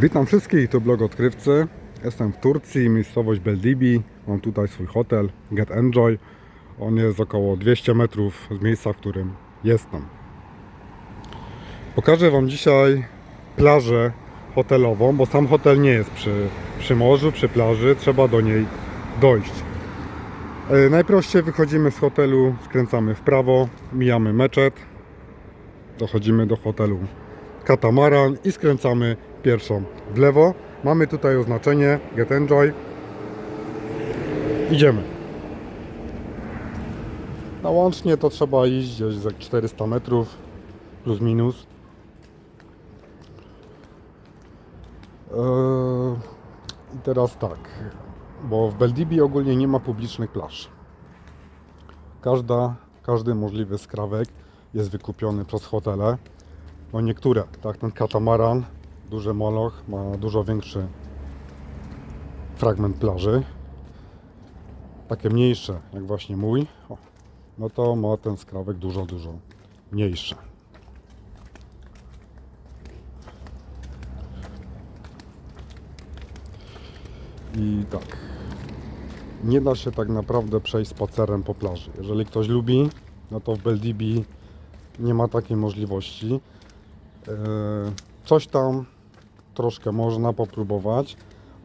Witam wszystkich, to blog odkrywcy. Jestem w Turcji, miejscowość Beldibi. Mam tutaj swój hotel Get Enjoy. On jest około 200 metrów z miejsca, w którym jestem. Pokażę Wam dzisiaj plażę hotelową, bo sam hotel nie jest przy, przy morzu, przy plaży. Trzeba do niej dojść. E, Najprościej wychodzimy z hotelu, skręcamy w prawo, mijamy meczet, dochodzimy do hotelu katamaran i skręcamy pierwszą w lewo. Mamy tutaj oznaczenie Get Enjoy. Idziemy. Na łącznie to trzeba iść gdzieś za 400 metrów plus minus. Eee, I teraz tak, bo w Beldibi ogólnie nie ma publicznych plaż. Każda, każdy możliwy skrawek jest wykupiony przez hotele. No niektóre, tak ten katamaran, duży moloch, ma dużo większy fragment plaży. Takie mniejsze, jak właśnie mój, o, no to ma ten skrawek dużo, dużo mniejszy. I tak, nie da się tak naprawdę przejść spacerem po plaży. Jeżeli ktoś lubi, no to w Beldibi nie ma takiej możliwości. E, Coś tam troszkę można popróbować,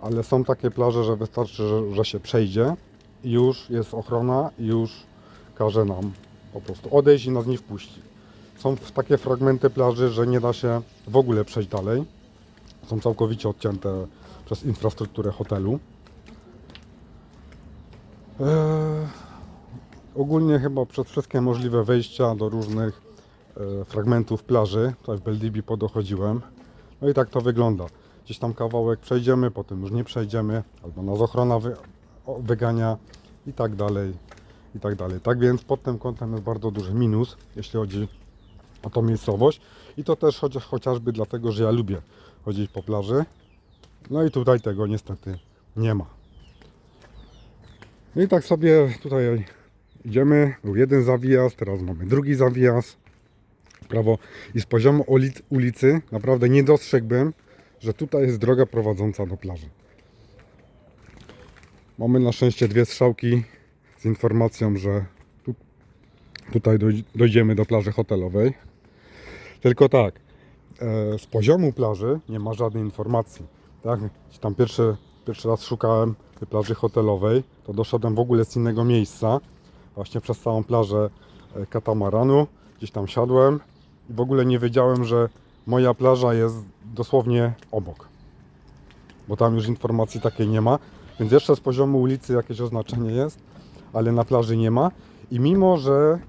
ale są takie plaże, że wystarczy, że, że się przejdzie i już jest ochrona i już każe nam po prostu odejść i nas nie wpuści. Są takie fragmenty plaży, że nie da się w ogóle przejść dalej. Są całkowicie odcięte przez infrastrukturę hotelu. Eee, ogólnie chyba przez wszystkie możliwe wejścia do różnych e, fragmentów plaży. Tutaj w Beldibi podochodziłem. No i tak to wygląda. Gdzieś tam kawałek przejdziemy, potem już nie przejdziemy, albo nas ochrona wy, wygania i tak dalej, i tak dalej. Tak więc pod tym kątem jest bardzo duży minus, jeśli chodzi o tą miejscowość. I to też chociaż, chociażby dlatego, że ja lubię chodzić po plaży. No i tutaj tego niestety nie ma. No i tak sobie tutaj idziemy. Był jeden zawijaz, teraz mamy drugi zawijaz prawo i z poziomu ulic, ulicy naprawdę nie dostrzegłbym, że tutaj jest droga prowadząca do plaży. Mamy na szczęście dwie strzałki z informacją, że tu, tutaj doj- dojdziemy do plaży hotelowej. Tylko tak, e, z poziomu plaży nie ma żadnej informacji. Tak? Tam pierwszy, pierwszy raz szukałem tej plaży hotelowej, to doszedłem w ogóle z innego miejsca, właśnie przez całą plażę e, katamaranu. Gdzieś tam siadłem w ogóle nie wiedziałem, że moja plaża jest dosłownie obok. Bo tam już informacji takiej nie ma. Więc jeszcze z poziomu ulicy jakieś oznaczenie jest, ale na plaży nie ma. I mimo, że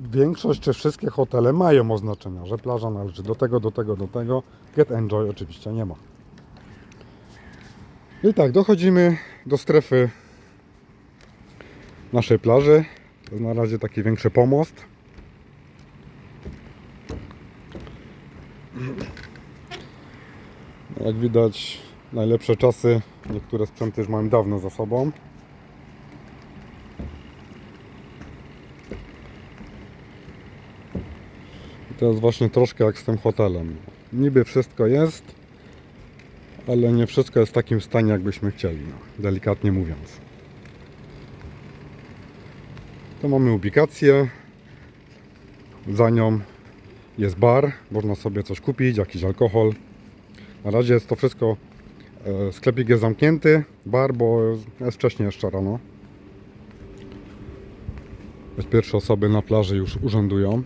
większość czy wszystkie hotele mają oznaczenia, że plaża należy do tego, do tego, do tego, Get Enjoy oczywiście nie ma. I tak, dochodzimy do strefy naszej plaży. To na razie taki większy pomost. Jak widać, najlepsze czasy, niektóre sprzęty już mam dawno za sobą. I to jest właśnie troszkę jak z tym hotelem. Niby wszystko jest, ale nie wszystko jest w takim stanie, jakbyśmy chcieli, no, delikatnie mówiąc. Tu mamy ubikację. Za nią jest bar, można sobie coś kupić, jakiś alkohol. Na razie jest to wszystko, e, sklepik jest zamknięty, bar, bo jest wcześniej jeszcze rano. Pierwsze osoby na plaży już urzędują.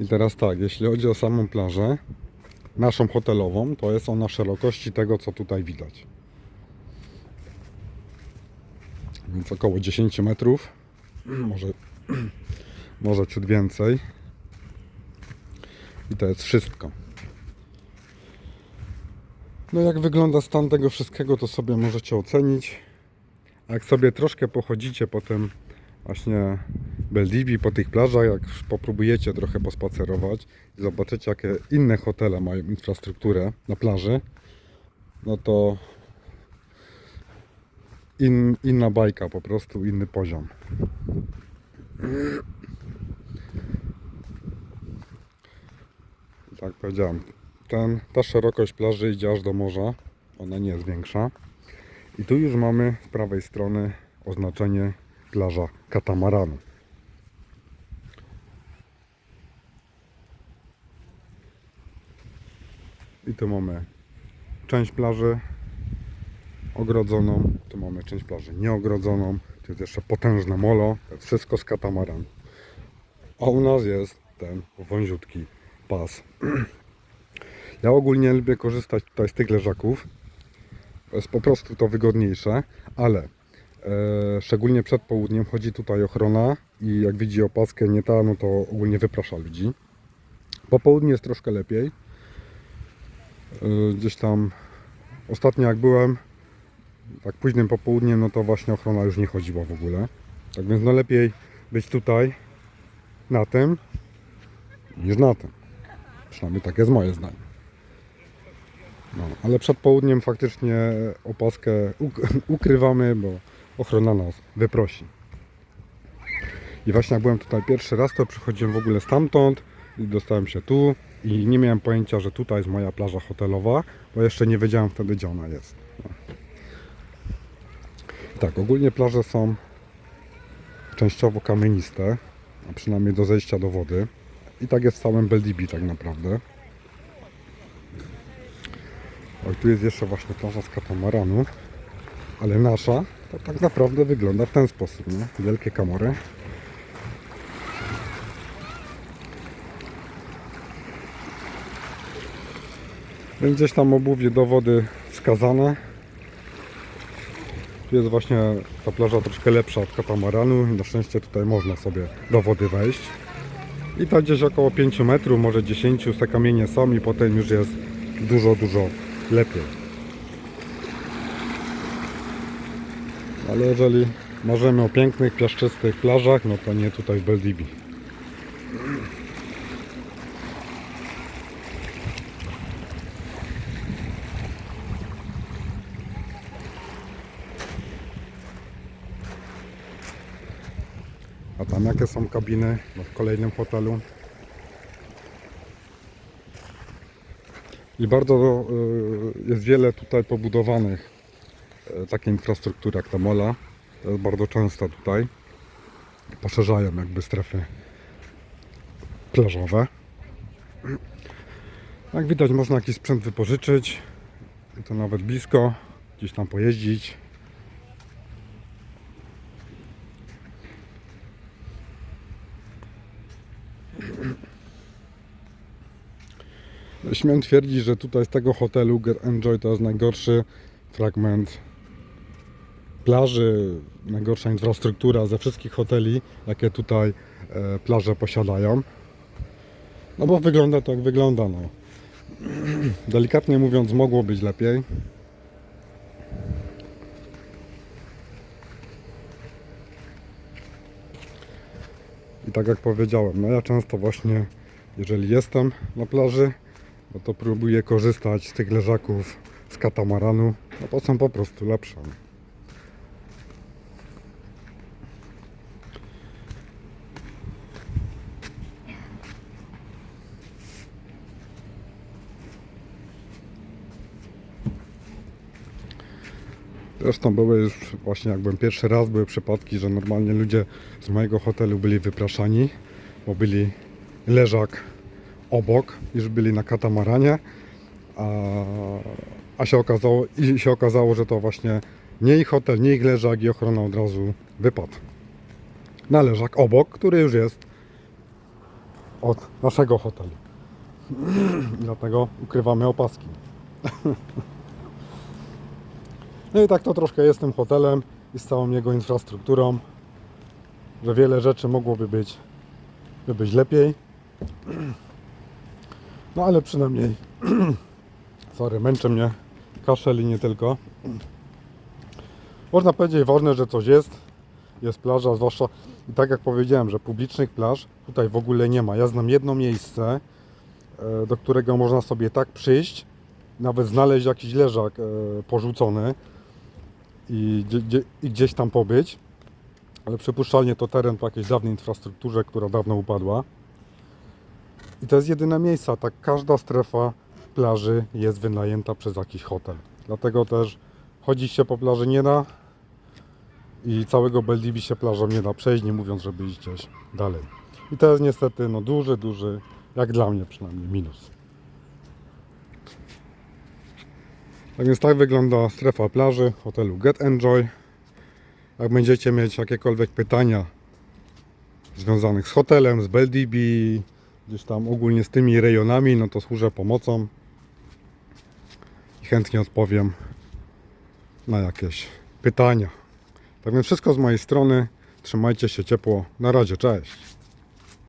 I teraz tak, jeśli chodzi o samą plażę, naszą hotelową, to jest ona szerokości tego, co tutaj widać. Więc około 10 metrów, może, może ciut więcej. I to jest wszystko. No jak wygląda stan tego wszystkiego, to sobie możecie ocenić. A jak sobie troszkę pochodzicie po tym właśnie Beldibi, po tych plażach, jak popróbujecie trochę pospacerować i zobaczycie, jakie inne hotele mają infrastrukturę na plaży, no to in, inna bajka, po prostu inny poziom. Tak powiedziałem, ten, ta szerokość plaży idzie aż do morza, ona nie jest większa. I tu już mamy z prawej strony oznaczenie plaża katamaranu. I tu mamy część plaży ogrodzoną, tu mamy część plaży nieogrodzoną, tu jest jeszcze potężne molo, wszystko z katamaranu. A u nas jest ten wąziutki pas. Ja ogólnie lubię korzystać tutaj z tych leżaków. Jest po prostu to wygodniejsze, ale e, szczególnie przed południem chodzi tutaj ochrona i jak widzi opaskę nie ta, no to ogólnie wyprasza ludzi. Po południu jest troszkę lepiej. E, gdzieś tam ostatnio jak byłem, tak późnym popołudniem, no to właśnie ochrona już nie chodziła w ogóle. Tak więc no lepiej być tutaj na tym niż na tym. Przynajmniej takie jest moje zdanie. No, ale przed południem faktycznie opaskę uk- ukrywamy, bo ochrona nas wyprosi. I właśnie jak byłem tutaj pierwszy raz, to przychodziłem w ogóle stamtąd i dostałem się tu i nie miałem pojęcia, że tutaj jest moja plaża hotelowa, bo jeszcze nie wiedziałem wtedy, gdzie ona jest. No. Tak, ogólnie plaże są częściowo kamieniste, a przynajmniej do zejścia do wody. I tak jest w całym Beldibi tak naprawdę. O, tu jest jeszcze właśnie plaża z katamaranów, ale nasza to tak naprawdę wygląda w ten sposób, nie? Wielkie kamory. Gdzieś tam obuwie do wody wskazane. Jest właśnie ta plaża troszkę lepsza od katamaranu i na szczęście tutaj można sobie do wody wejść. I to gdzieś około 5 metrów, może 10, te kamienie są i potem już jest dużo, dużo lepiej. Ale jeżeli marzymy o pięknych, piaszczystych plażach, no to nie tutaj w Beldibi. A tam jakie są kabiny w kolejnym hotelu? I bardzo y, jest wiele tutaj pobudowanych y, takiej infrastruktury jak ta mola. Jest bardzo często tutaj. Poszerzają jakby strefy plażowe. Jak widać można jakiś sprzęt wypożyczyć. I to nawet blisko. Gdzieś tam pojeździć. Śmiem twierdzić, że tutaj z tego hotelu Get Enjoy to jest najgorszy fragment plaży, najgorsza infrastruktura ze wszystkich hoteli, jakie tutaj e, plaże posiadają. No bo wygląda to jak wygląda. No. Delikatnie mówiąc, mogło być lepiej. I tak jak powiedziałem, no ja często właśnie, jeżeli jestem na plaży, no to próbuję korzystać z tych leżaków z katamaranu, no to są po prostu lepsze. Zresztą były już właśnie jak byłem pierwszy raz, były przypadki, że normalnie ludzie z mojego hotelu byli wypraszani, bo byli leżak obok, już byli na katamaranie, a, a się okazało, i się okazało, że to właśnie nie ich hotel, nie ich leżak i ochrona od razu wypadł. Na leżak obok, który już jest od naszego hotelu. Dlatego ukrywamy opaski. No i tak to troszkę jest tym hotelem i z całą jego infrastrukturą, że wiele rzeczy mogłoby być, by być lepiej. No ale przynajmniej, sorry, męczy mnie kaszel i nie tylko. Można powiedzieć ważne, że coś jest, jest plaża, zwłaszcza i tak jak powiedziałem, że publicznych plaż tutaj w ogóle nie ma. Ja znam jedno miejsce, e, do którego można sobie tak przyjść, nawet znaleźć jakiś leżak e, porzucony i, i gdzieś tam pobyć. Ale przypuszczalnie to teren po jakiejś dawnej infrastrukturze, która dawno upadła. I to jest jedyne miejsce, tak każda strefa plaży jest wynajęta przez jakiś hotel. Dlatego też chodzić się po plaży nie da i całego Beldivi się plażą nie da przejść, nie mówiąc, żeby iść gdzieś dalej. I to jest niestety no, duży, duży, jak dla mnie przynajmniej, minus. Tak więc tak wygląda strefa plaży hotelu Get Enjoy. Jak będziecie mieć jakiekolwiek pytania związanych z hotelem, z Beldibi, gdzieś tam ogólnie z tymi rejonami, no to służę pomocą i chętnie odpowiem na jakieś pytania. Tak więc wszystko z mojej strony. Trzymajcie się ciepło. Na razie, cześć.